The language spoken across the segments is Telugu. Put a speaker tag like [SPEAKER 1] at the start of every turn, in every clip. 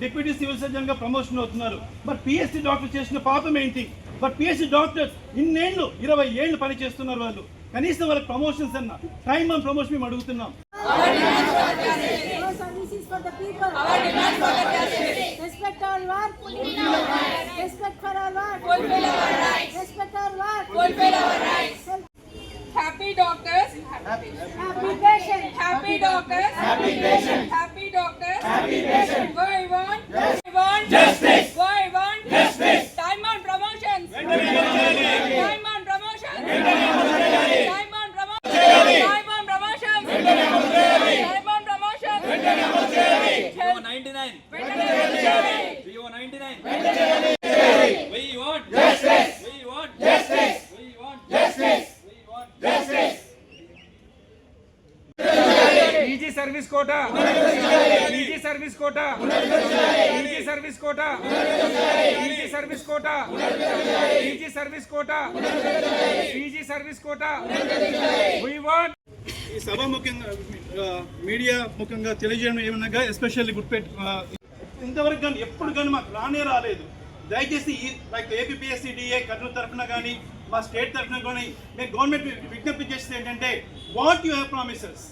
[SPEAKER 1] డిప్యూటీ సివిల్ సర్జన్గా ప్రమోషన్ అవుతున్నారు మరి పిఎస్సీ డాక్టర్ చేసిన పాపం ఏంటి మరి పిఎస్సీ డాక్టర్ ఇన్నేళ్ళు ఇరవై ఏళ్ళు పని చేస్తున్నారు వాళ్ళు కనీసం వాళ్ళకి ప్రమోషన్స్ అన్న టైం అండ్ ప్రమోషన్ మేము అడుగుతున్నాం
[SPEAKER 2] Happy doctors,
[SPEAKER 3] happy, happy,
[SPEAKER 2] happy patients,
[SPEAKER 3] happy doctors, happy patients, happy doctor. Happy patient. Why want? Yes. Why? Justice. Why want? Justice. Time on promotions. Time on promotions. Time on promotions. Time on promotions. Time on promotions.
[SPEAKER 4] Time on PO Time on
[SPEAKER 5] 99. Service quota. Easy service quota. Easy service quota. Easy service quota. Easy service quota. Easy service quota. వి
[SPEAKER 1] ఈ సభ ముఖ్యంగా మీడియా ముఖ్యంగా తెలియజేయడం ఏమనగా ఎస్పెషల్లీ గుర్తుపెట్టు ఇంతవరకు కానీ ఎప్పుడు కానీ మాకు రానే రాలేదు. దయచేసి లైక్ ఏపీఎస్సీడీఏ కర్నూలు తరఫున కానీ మా స్టేట్ తరఫున కానీ మేము గవర్నమెంట్ విజ్ఞప్తి చేసేది ఏంటంటే what you have promises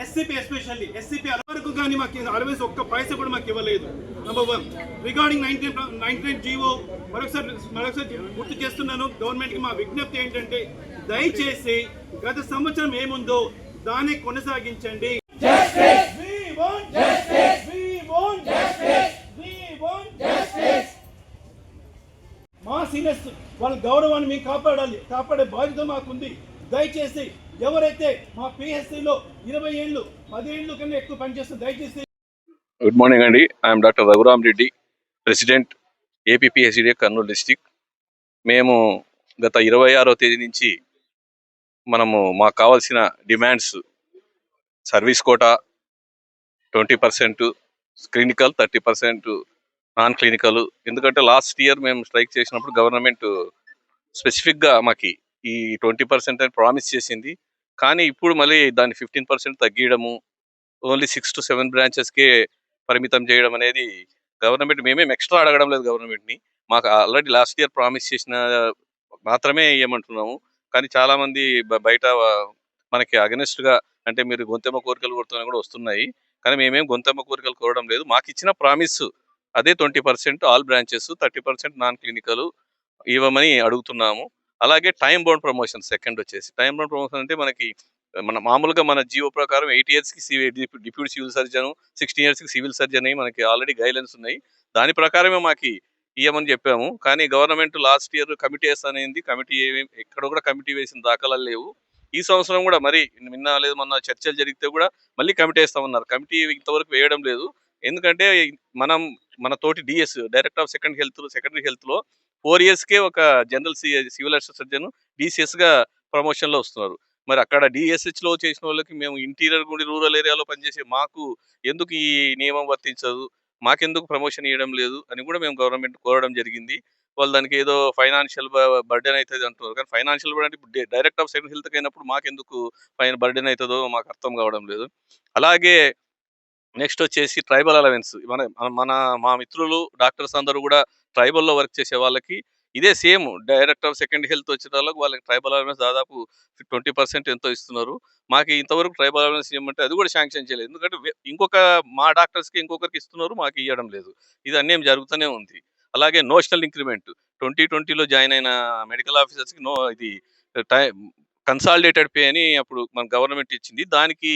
[SPEAKER 1] SCP especially SCP వరకు కానీ మాకు అలవేస్ ఒక్క పైసా కూడా మాకు ఇవ్వలేదు. Number one regarding nineteen ninety nine G O మరొకసారి మరొకసారి గుర్తు చేస్తున్నాను. గవర్నమెంట్కి మా విజ్ఞప్తి ఏంటంటే దయచేసి గత సంవత్సరం ఏముందో దాన్ని కొనసాగించండి. మా సీనియర్స్ వాళ్ళ గౌరవాన్ని మేము కాపాడాలి కాపాడే బాధ్యత మాకుంది. దయచేసి ఎవరైతే మా పిఎస్సిలో ఇరవై ఏళ్ళు పది ఏళ్ళు కన్నా ఎక్కువ పనిచేస్తుంది దయచేసి
[SPEAKER 6] గుడ్ మార్నింగ్ అండి. I'm doctor Raghuram Reddy president APPSCD Kurnool district మేము గత ఇరవై ఆరో తేదీ నుంచి మనము మాకు కావాల్సిన demands service quota twenty percent clinical thirty percent non clinical ఎందుకంటే లాస్ట్ ఇయర్ మేము స్ట్రైక్ చేసినప్పుడు గవర్నమెంట్ స్పెసిఫిక్గా మాకు ఈ ట్వంటీ పర్సెంట్ అని ప్రామిస్ చేసింది. కానీ ఇప్పుడు మళ్ళీ దాన్ని ఫిఫ్టీన్ పర్సెంట్ తగ్గియడము ఓన్లీ సిక్స్ టు సెవెన్ బ్రాంచెస్కే పరిమితం చేయడం అనేది గవర్నమెంట్ మేమేం ఎక్స్ట్రా అడగడం లేదు గవర్నమెంట్ని. మాకు ఆల్రెడీ లాస్ట్ ఇయర్ ప్రామిస్ చేసిన మాత్రమే ఇవ్వమంటున్నాము కానీ చాలామంది బయట మనకి అగనెస్ట్గా అంటే మీరు గొంతెమ్మ కోరికలు కోరుతున్నా కూడా వస్తున్నాయి. కానీ మేమేం గొంతెమ్మ కోరికలు కోరడం లేదు. మాకు ఇచ్చిన ప్రామిస్ అదే twenty percent all branches thirty percent non clinical ఇవ్వమని అడుగుతున్నాము. అలాగే టైం బౌండ్ ప్రమోషన్ సెకండ్ వచ్చేసి. టైం బౌండ్ ప్రమోషన్ అంటే మనకి మన మామూలుగా మన జియో ప్రకారం ఎయిట్ ఇయర్స్కి డిప్యూటీ సివిల్ సర్జన్ సిక్స్టీన్ ఇయర్స్కి సివిల్ సర్జన్ అయ్యి మనకి ఆల్రెడీ గైడ్లైన్స్ ఉన్నాయి. దాని ప్రకారమే మాకు ఇవ్వమని చెప్పాము. కానీ గవర్నమెంట్ లాస్ట్ ఇయర్ కమిటీ వేస్తానేది కమిటీ ఎక్కడ కూడా కమిటీ వేసిన దాఖలాలు లేవు. ఈ సంవత్సరం కూడా మరి నిన్న లేదు మొన్న చర్చలు జరిగితే కూడా మళ్ళీ కమిటీ వేస్తామన్నారు. కమిటీ ఇంతవరకు వేయడం లేదు. ఎందుకంటే మనం మన తోటి D S director of second health secondary హెల్త్లో four ఇయర్స్కే ఒక జనరల్ సివిల్ సర్జన్ డిసిఎస్గా ప్రమోషన్లో వస్తున్నారు. మరి అక్కడ డిఎస్హెచ్లో చేసిన వాళ్ళకి మేము ఇంటీరియర్ గుండి రూరల్ ఏరియాలో పనిచేసే మాకు ఎందుకు ఈ నియమం వర్తించదు? మాకెందుకు ప్రమోషన్ ఇవ్వడం లేదు? అని కూడా మేము గవర్నమెంట్ కోరడం జరిగింది. వాళ్ళు దానికి ఏదో ఫైనాన్షియల్ బర్డెన్ అవుతుంది అంటున్నారు. కానీ ఫైనాన్షియల్ బర్డెన్ ఇప్పుడు డైరెక్ట్ ఆఫ్ సెకండ్ హెల్త్ అయినప్పుడు మాకెందుకు ఫైన్ బర్డెన్ అవుతుందో మాకు అర్థం కావడం లేదు. అలాగే నెక్స్ట్ వచ్చేసి ట్రైబల్ అలవెన్స్. మన మన- మన మా మిత్రులు డాక్టర్స్ అందరూ కూడా ట్రైబల్లో వర్క్ చేసే వాళ్ళకి ఇదే same. Director of second health వచ్చిన వాళ్ళకి వాళ్ళకి ట్రైబల్ అలవెన్స్ దాదాపు ట్వంటీ పర్సెంట్ ఎంతో ఇస్తున్నారు. మాకు ఇంతవరకు ట్రైబల్ అలవెన్స్ ఇవ్వమంటే అది కూడా శాంక్షన్ చేయలేదు. ఎందుకంటే ఇంకొక మా డాక్టర్స్కి ఇంకొకరికి ఇస్తున్నారు మాకు ఇవ్వడం లేదు. ఇది అన్నేం జరుగుతూనే ఉంది. అలాగే నోషనల్ ఇంక్రిమెంట్. ట్వంటీ ట్వంటీలో జాయిన్ అయిన మెడికల్ ఆఫీసర్స్కి నో ఇది టై కన్సాలిడేటెడ్ పే అని అప్పుడు మన గవర్నమెంట్ ఇచ్చింది. దానికి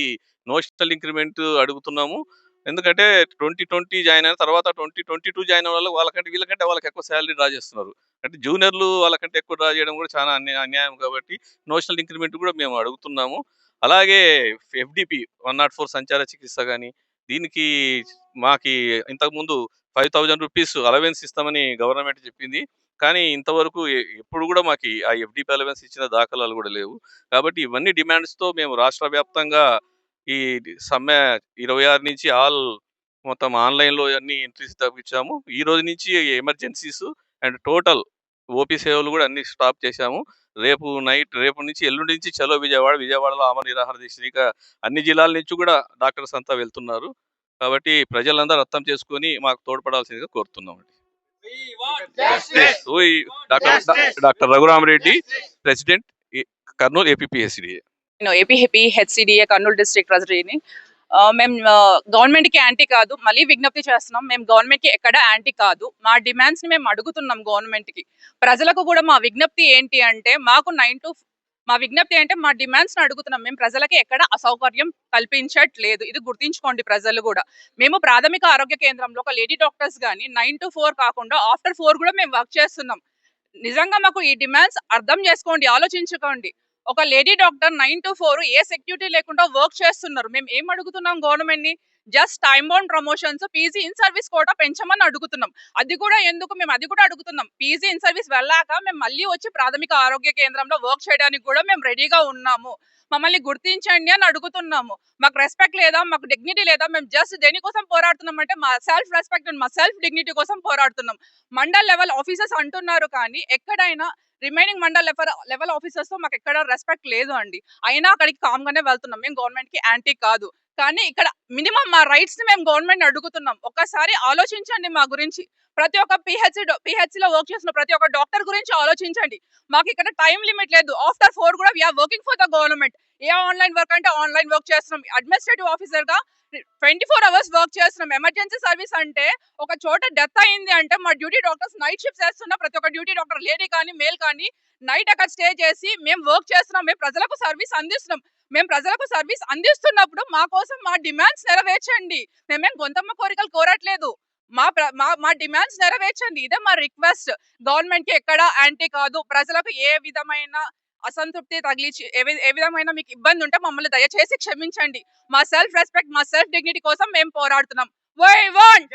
[SPEAKER 6] నోషనల్ ఇంక్రిమెంట్ అడుగుతున్నాము. ఎందుకంటే ట్వంటీ ట్వంటీ జాయిన్ అయిన తర్వాత ట్వంటీ ట్వంటీ టూ జాయిన్ అయిన వల్ల వాళ్ళకంటే వీళ్ళకంటే వాళ్ళకి ఎక్కువ శాలరీ డ్రా చేస్తున్నారు. అంటే జూనియర్లు వాళ్ళకంటే ఎక్కువ డ్రా చేయడం కూడా చాలా అన్య అన్యాయం కాబట్టి నోషనల్ ఇంక్రిమెంట్ కూడా మేము అడుగుతున్నాము. అలాగే ఎఫ్డిపి వన్ నాట్ ఫోర్ సంచార చికిత్స కానీ దీనికి మాకి ఇంతకుముందు ఫైవ్ థౌజండ్ రూపీస్ అలవెన్స్ ఇస్తామని గవర్నమెంట్ చెప్పింది. కానీ ఇంతవరకు ఎప్పుడు కూడా మాకు ఆ ఎఫ్డిపి అలవెన్స్ ఇచ్చిన దాఖలాలు కూడా లేవు. కాబట్టి ఇవన్నీ డిమాండ్స్తో మేము రాష్ట్ర వ్యాప్తంగా ఈ సమ్మె ఇరవై ఆరు నుంచి ఆల్ మొత్తం ఆన్లైన్లో అన్ని ఎంట్రీస్ తగ్గించాము ఈ రోజు నుంచి ఎమర్జెన్సీస్ అండ్ టోటల్ ఓపీ సేవలు కూడా అన్ని స్టాప్ చేశాము. రేపు నైట్ రేపు నుంచి ఎల్లుండి నుంచి చలో విజయవాడ విజయవాడలో ఆమర నిరాహార దీక్ష అన్ని జిల్లాల నుంచి కూడా డాక్టర్స్ అంతా వెళ్తున్నారు. కాబట్టి ప్రజలందరూ అర్థం చేసుకొని మాకు తోడ్పడాల్సిందిగా కోరుతున్నాం
[SPEAKER 4] We want
[SPEAKER 6] doctor doctor Raghuramareddy president Kurnool APSCDA
[SPEAKER 7] నేను ఏపీహెపీ హెచ్సిడిఏ కర్నూలు డిస్ట్రిక్ట్ ట్రెజరీని ఆ, మేము గవర్నమెంట్కి యాంటీ కాదు మళ్ళీ విజ్ఞప్తి చేస్తున్నాం మేము గవర్నమెంట్కి ఎక్కడ యాంటీ కాదు. మా డిమాండ్స్ని మేము అడుగుతున్నాం గవర్నమెంట్కి ప్రజలకు కూడా మా విజ్ఞప్తి ఏంటి అంటే మాకు నైన్ టు మా విజ్ఞప్తి అంటే మా డిమాండ్స్ని అడుగుతున్నాం. మేము ప్రజలకి ఎక్కడ అసౌకర్యం కల్పించట్లేదు. ఇది గుర్తించుకోండి ప్రజలు కూడా. మేము ప్రాథమిక ఆరోగ్య కేంద్రంలో ఒక లేడీ డాక్టర్స్ కానీ నైన్ టు ఫోర్ కాకుండా ఆఫ్టర్ ఫోర్ కూడా మేము వర్క్ చేస్తున్నాం. నిజంగా మాకు ఈ డిమాండ్స్ అర్థం చేసుకోండి ఆలోచించుకోండి. ఒక lady doctor nine to four A security లేకుండా వర్క్ చేస్తున్నారు. మేము ఏం అడుగుతున్నాం గవర్నమెంట్ని? Just time bound promotions PG in service quota పెంచమని అడుగుతున్నాం. అది కూడా ఎందుకు? మేము అది కూడా అడుగుతున్నాం. పీజీ ఇన్ సర్వీస్ వెళ్ళాక మేము మళ్ళీ వచ్చి ప్రాథమిక ఆరోగ్య కేంద్రంలో వర్క్ చేయడానికి కూడా మేము రెడీగా ఉన్నాము. మమ్మల్ని గుర్తించండి అని అడుగుతున్నాము. మాకు రెస్పెక్ట్ లేదా మాకు డిగ్నిటీ లేదా మేము జస్ట్ దేనికోసం పోరాడుతున్నాం అంటే మా సెల్ఫ్ రెస్పెక్ట్ అండ్ మా సెల్ఫ్ డిగ్నిటీ కోసం పోరాడుతున్నాం. మండల్ లెవెల్ ఆఫీసర్స్ అంటున్నారు కానీ ఎక్కడైనా రిమైనింగ్ మండల్ లెవెల్ లెవెల్ ఆఫీసర్స్తో మాకు ఎక్కడ రెస్పెక్ట్ లేదు అండి. అయినా అక్కడికి కామ్ గానే వెళ్తున్నాం. మేము గవర్నమెంట్కి యాంటీ కాదు. కానీ ఇక్కడ మినిమం మా రైట్స్ మేము గవర్నమెంట్ అడుగుతున్నాం. ఒక్కసారి ఆలోచించండి మా గురించి. ప్రతి ఒక్క పిహెచ్ పిహెచ్లో వర్క్ చేస్తున్న ప్రతి ఒక్క డాక్టర్ గురించి ఆలోచించండి. మాకు ఇక్కడ టైం లిమిట్ లేదు. ఆఫ్టర్ ఫోర్ కూడా we're working for the government A online work అంటే ఆన్లైన్ వర్క్ చేస్తున్నాం. అడ్మినిస్ట్రేటివ్ ఆఫీసర్గా ట్వంటీ ఫోర్ అవర్స్ వర్క్ చేస్తున్నాం. ఎమర్జెన్సీ సర్వీస్ అంటే ఒక చోట డెత్ అయింది అంటే మా డ్యూటీ డాక్టర్స్ నైట్ షిఫ్ట్ చేస్తున్న. ప్రతి ఒక్క డ్యూటీ డాక్టర్ లేడీ కానీ మేల్ కానీ నైట్ అక్కడ స్టే చేసి మేము వర్క్ చేస్తున్నాం. మేము ప్రజలకు సర్వీస్ అందిస్తున్నాం. మేము ప్రజలకు సర్వీస్ అందిస్తున్నప్పుడు మా కోసం మా డిమాండ్స్ నెరవేర్చండి. మేమేం గొంతమ్మ కోరికలు కోరట్లేదు. మా మా మా డిమాండ్స్ నెరవేర్చండి. ఇదే మా రిక్వెస్ట్. గవర్నమెంట్కి ఎక్కడ యాంటీ కాదు. ప్రజలకు ఏ విధమైన అసంతృప్తి తగిలిచి ఏ విధమైన మీకు ఇబ్బంది ఉంటే మమ్మల్ని దయచేసి క్షమించండి. మా సెల్ఫ్ రెస్పెక్ట్ మా సెల్ఫ్ డిగ్నిటీ కోసం మేము పోరాడుతున్నాం. We want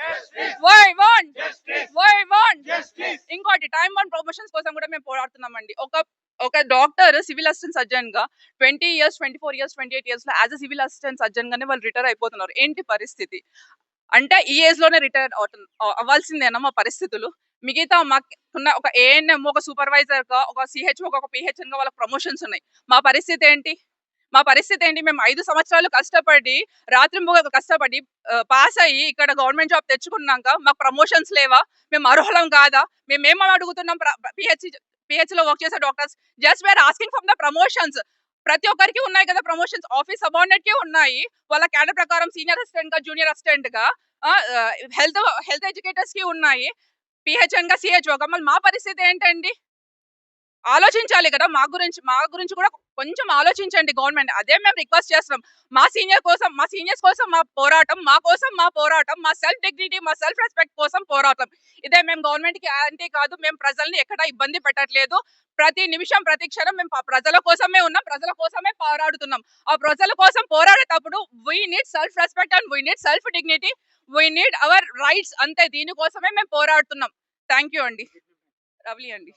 [SPEAKER 7] we want we want ఇంకోటి టైమ్ వన్ ప్రమోషన్స్ కోసం కూడా మేము పోరాడుతున్నామండి. ఒక ఒక doctor civil assistant సర్జన్గా twenty years twenty four years twenty eight ఇయర్స్లో as a civil assistant surgeon గానే వాళ్ళు రిటైర్ అయిపోతున్నారు. ఏంటి పరిస్థితి? అంటే ఈ ఏజ్లోనే రిటైర్ అవ్వాల్సిందేనా మా పరిస్థితులు? మిగతా ఉన్న ఒక ఏఎన్ఎం ఒక సూపర్వైజర్గా ఒక సిహెచ్ ఒక పిహెచ్ఎన్గా వాళ్ళకి ప్రమోషన్స్ ఉన్నాయి. మా పరిస్థితి ఏంటి? మా పరిస్థితి ఏంటి? మేము ఐదు సంవత్సరాలు కష్టపడి రాత్రి కష్టపడి పాస్ అయ్యి ఇక్కడ గవర్నమెంట్ జాబ్ తెచ్చుకున్నాక మాకు ప్రమోషన్స్ లేవా? మేము అర్హులం కాదా? మేము అడుగుతున్నాం? పిహెచ్ పిహెచ్లో వర్క్ చేసే doctors just we're asking from the promotions ప్రతి ఒక్కరికి ఉన్నాయి కదా ప్రమోషన్స్ ఆఫీస్ సబార్డినేట్కి ఉన్నాయి. వాళ్ళ క్యాడర్ ప్రకారం సీనియర్ అసిస్టెంట్గా జూనియర్ అసిస్టెంట్గా హెల్త్ హెల్త్ ఎడ్యుకేటర్స్కి ఉన్నాయి. పిహెచ్ఎన్గా సిహెచ్ఓ. మళ్ళీ మా పరిస్థితి ఏంటండి? ఆలోచించాలి కదా. మా గురించి మా గురించి కూడా కొంచెం ఆలోచించండి గవర్నమెంట్. అదే మేము రిక్వెస్ట్ చేస్తున్నాం. మా సీనియర్ కోసం మా సీనియర్స్ కోసం మా పోరాటం మా కోసం మా పోరాటం మా సెల్ఫ్ డిగ్నిటీ మా సెల్ఫ్ రెస్పెక్ట్ కోసం పోరాటం. ఇదే మేము గవర్నమెంట్కి కాదు. మేము ప్రజల్ని ఎక్కడ ఇబ్బంది పెట్టట్లేదు. ప్రతి నిమిషం ప్రతి క్షణం మేము ప్రజల కోసమే ఉన్నాం. ప్రజల కోసమే పోరాడుతున్నాం. ఆ ప్రజల కోసం పోరాడేటప్పుడు we need self respect and we need self dignity we need our rights అంతే. దీనికోసమే మేము పోరాడుతున్నాం. థ్యాంక్ యూ అండి. రవలి అండి.